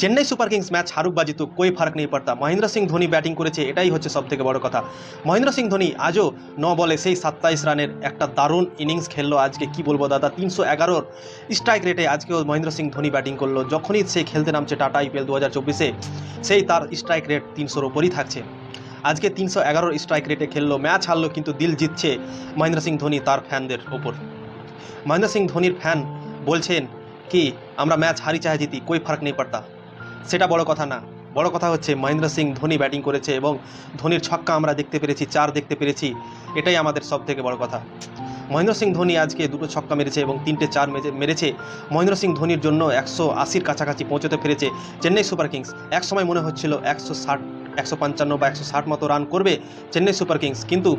Chennai super Kings match হারুক বা জিতুক কোই ফারাক নেই পড়তা। মহেন্দ্র সিং ধোনি ব্যাটিং করেছে, এটাই হচ্ছে সব থেকে বড় কথা। মহেন্দ্র সিং ধোনি আজও ন বলে সেই সাতাইশ রানের একটা দারুণ ইনিংস খেললো আজকে, কি বলব দাদা? তিনশো এগারোর স্ট্রাইক রেটে আজকেও মহেন্দ্র সিং ধোনি ব্যাটিং করল। যখনই সে খেলতে নামছে টাটা আইপিএল দু হাজার চব্বিশে, সেই তার স্ট্রাইক রেট তিনশোর ওপরই থাকছে। আজকে তিনশো এগারোর স্ট্রাইক রেটে খেললো, ম্যাচ হারলো কিন্তু দিল জিতছে মহেন্দ্র সিং ধোনি তার ফ্যানদের ওপর। মহেন্দ্র সিং ধোনির ফ্যান বলছেন কি, আমরা ম্যাচ হারি চাহে জিতি, কই ফারাক নেই পড়তা? সেটা বড় কথা না। বড় কথা হচ্ছে, মহেন্দ্র সিং ধোনি ব্যাটিং করেছে এবং ধোনির ছক্কা আমরা দেখতে পেরেছি, চার দেখতে পেরেছি। এটাই আমাদের সব থেকে বড় কথা। মহেন্দ্র সিং ধোনি আজকে দুটো ছক্কা মেরেছে এবং তিনটে চার মেরে- মেরেছে। মহেন্দ্র সিং ধোনির জন্য একশো আশির কাছাকাছি পৌঁছতে পেরেছে চেন্নাই সুপার কিংস। এক সময় মনে হচ্ছিল একশো ষাট, একশো পঞ্চান্ন বা একশো ষাট মতো রান করবে চেন্নাই সুপার কিংস, কিন্তু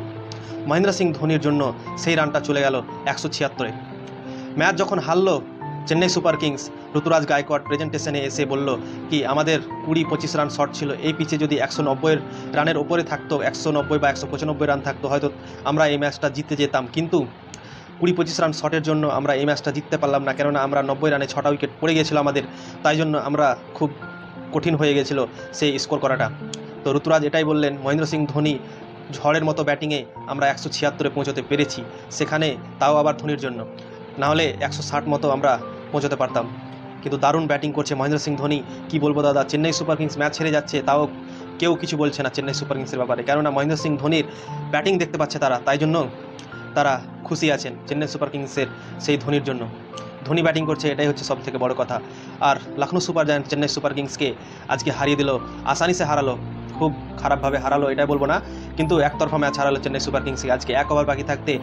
মহেন্দ্র সিং ধোনির জন্য সেই রানটা চলে গেল একশো ছিয়াত্তরে। ম্যাচ যখন হারল, চেন্নাই সুপার কিংস ঋতুরাজ গায়কোয়াড় প্রেজেন্টেশনে এসে বলল কি, আমাদের কুড়ি পঁচিশ রান শট ছিল। এই পিচে যদি একশো নব্বইয়ের রানের ওপরে থাকতো, একশো নব্বই বা একশো পঁচানব্বই রান থাকতো, হয়তো আমরা এই ম্যাচটা জিতে যেতাম। কিন্তু কুড়ি পঁচিশ রান শটের জন্য আমরা এই ম্যাচটা জিততে পারলাম না, কেননা আমরা নব্বই রানে ছটা উইকেট পড়ে গেছিল আমাদের। তাই জন্য আমরা খুব কঠিন হয়ে গেছিল সেই স্কোর করাটা। তো ঋতুরাজ এটাই বললেন, মহেন্দ্র সিং ধোনি ঝড়ের মতো ব্যাটিংয়ে আমরা একশো ছিয়াত্তরে পৌঁছতে পেরেছি। সেখানে তাও আবার ধোনির জন্য। নাহলে একশো ষাট মতো আমরা পৌঁছতে পারতাম। কিন্তু দারুণ ব্যাটিং করছে মহেন্দ্র সিং ধোনি। কি বলব দাদা? চেন্নাই সুপার কিংস ম্যাচ হেরে যাচ্ছে, তাও কেউ কিছু বলছে না চেন্নাই সুপার কিংসের ব্যাপারে। কেননা মহেন্দ্র সিং ধোনির ব্যাটিং দেখতে পাচ্ছে তারা, তাই জন্য তারা খুশি আছেন চেন্নাই সুপার কিংসের সেই ধোনির জন্য। ধোনি ব্যাটিং করছে, এটাই হচ্ছে সব থেকে বড় কথা। আর Lucknow Super Giant Chennai Super কিংসকে আজকে হারিয়ে দিল, আসানিসে হারালো, খুব খারাপভাবে হারালো, এটাই বলব না। কিন্তু একতরফা ম্যাচ হারালো চেন্নাই সুপার কিংসকে আজকে। এক ওভার বাকি থাকতে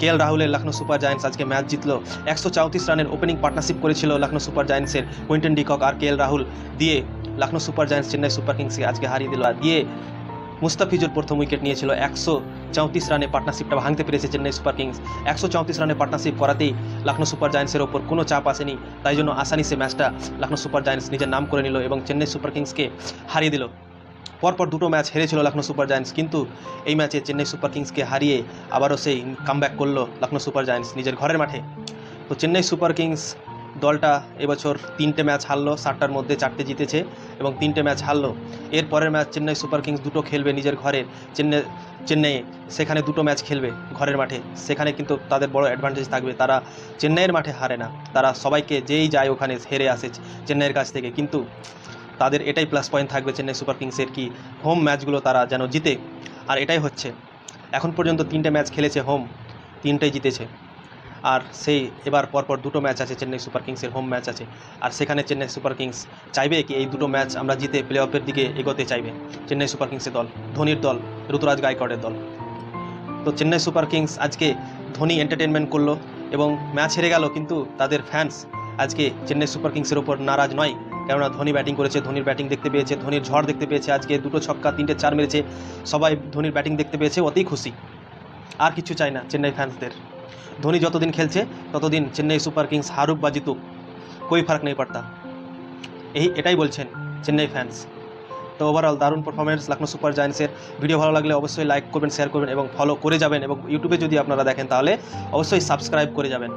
কে এল রাহুলের লখনৌ সুপার জায়ান্টস আজকে ম্যাচ জিতলো। একশো চৌত্রিশ রানের ওপেনিং পার্টনারশিপ করেছিল লখনৌ সুপার জায়ান্টসের কুইন্টন ডিকক আর কে এল রাহুল। দিয়ে Lucknow Super Giants Chennai Super কিংসকে আজকে হারিয়ে দিল আর দিয়ে মুস্তাফিজুর প্রথম উইকেট নিয়েছিল একশো চৌত্রিশ রানে পার্টনারশিপটা ভাঙতে পেরেছে চেন্নাই সুপার কিংস। একশো চৌত্রিশ রানে পার্টনারশিপ করাতেই লখনৌ সুপার জায়ান্টসের ওপর কোনো চাপ আসেনি। তাই জন্য আসানি সে ম্যাচটা লখনৌ সুপার জায়ান্টস নিজের নাম করে নিল এবং চেন্নাই সুপার কিংসকে হারিয়ে দিল। পরপর দুটো ম্যাচ হেরেছিল লখনৌ সুপার জায়ান্টস, কিন্তু এই ম্যাচে চেন্নাই সুপার কিংসকে হারিয়ে আবারও সেই কামব্যাক করল লখনৌ সুপার জায়ান্টস নিজের ঘরের মাঠে। তো চেন্নাই সুপার কিংস দলটা এবছর তিনটে ম্যাচ হারলো, সাতটার মধ্যে চারটে জিতেছে এবং তিনটে ম্যাচ হারলো। এর পরের ম্যাচ চেন্নাই সুপার কিংস দুটো খেলবে নিজের ঘরে, চেন্নাই চেন্নাইয়ে সেখানে দুটো ম্যাচ খেলবে ঘরের মাঠে। সেখানে কিন্তু তাদের বড় অ্যাডভান্টেজ থাকবে, তারা চেন্নাইয়ের মাঠে হারে না, তারা সবাইকে যেই যায় ওখানে হেরে আসে চেন্নাইয়ের কাছ থেকে। কিন্তু তাদের এটাই প্লাস পয়েন্ট থাকবে চেন্নাই সুপার কিংসের কি হোম ম্যাচগুলো তারা যেন জিতে। আর এটাই হচ্ছে। এখন পর্যন্ত তিনটে ম্যাচ খেলেছে হোম তিনটেই জিতেছে। আর সেই এবার পরপর দুটো ম্যাচ আছে চেন্নাই সুপার কিংসের হোম ম্যাচ আছে। আর সেখানে চেন্নাই সুপার কিংস চাইবে কি এই দুটো ম্যাচ আমরা জিতে প্লে অফের দিকে এগোতে চাইবে। চেন্নাই সুপার কিংসের দল, ধোনির দল, ঋতুরাজ গায়কোয়াড়ের দল। তো চেন্নাই সুপার কিংস আজকে ধোনি এন্টারটেনমেন্ট করল এবং ম্যাচ হেরে গেল কিন্তু তাদের ফ্যান্স আজকে চেন্নাই সুপার কিংসের ওপর নারাজ নয়। কেননা ধোনি ব্যাটিং করেছে, ধোনির ব্যাটিং দেখতে পেয়েছে, ধোনির ঝড় দেখতে পেয়েছে, আজকে দুটো ছক্কা, তিনটে চার মেরেছে, সবাই ধোনির ব্যাটিং দেখতে পেয়েছে অতেই খুশি। আর কিছু চাই না চেন্নাই ফ্যান্সদের ধোনি যতদিন খেলছে, ততদিন চেন্নাই সুপার কিংস হারুক বা জিতুক, কোই ফারাক নেই পড়তা। এই, এটাই বলছেন চেন্নাই ফ্যান্স তো ওভারঅল দারুণ পারফরমেন্স লখনৌ সুপার জায়ান্টসের। ভিডিও ভালো লাগলে অবশ্যই লাইক করবেন শেয়ার করবেন এবং ফলো করে যাবেন এবং ইউটিউবে যদি আপনারা দেখেন তাহলে অবশ্যই সাবস্ক্রাইব করে যাবেন।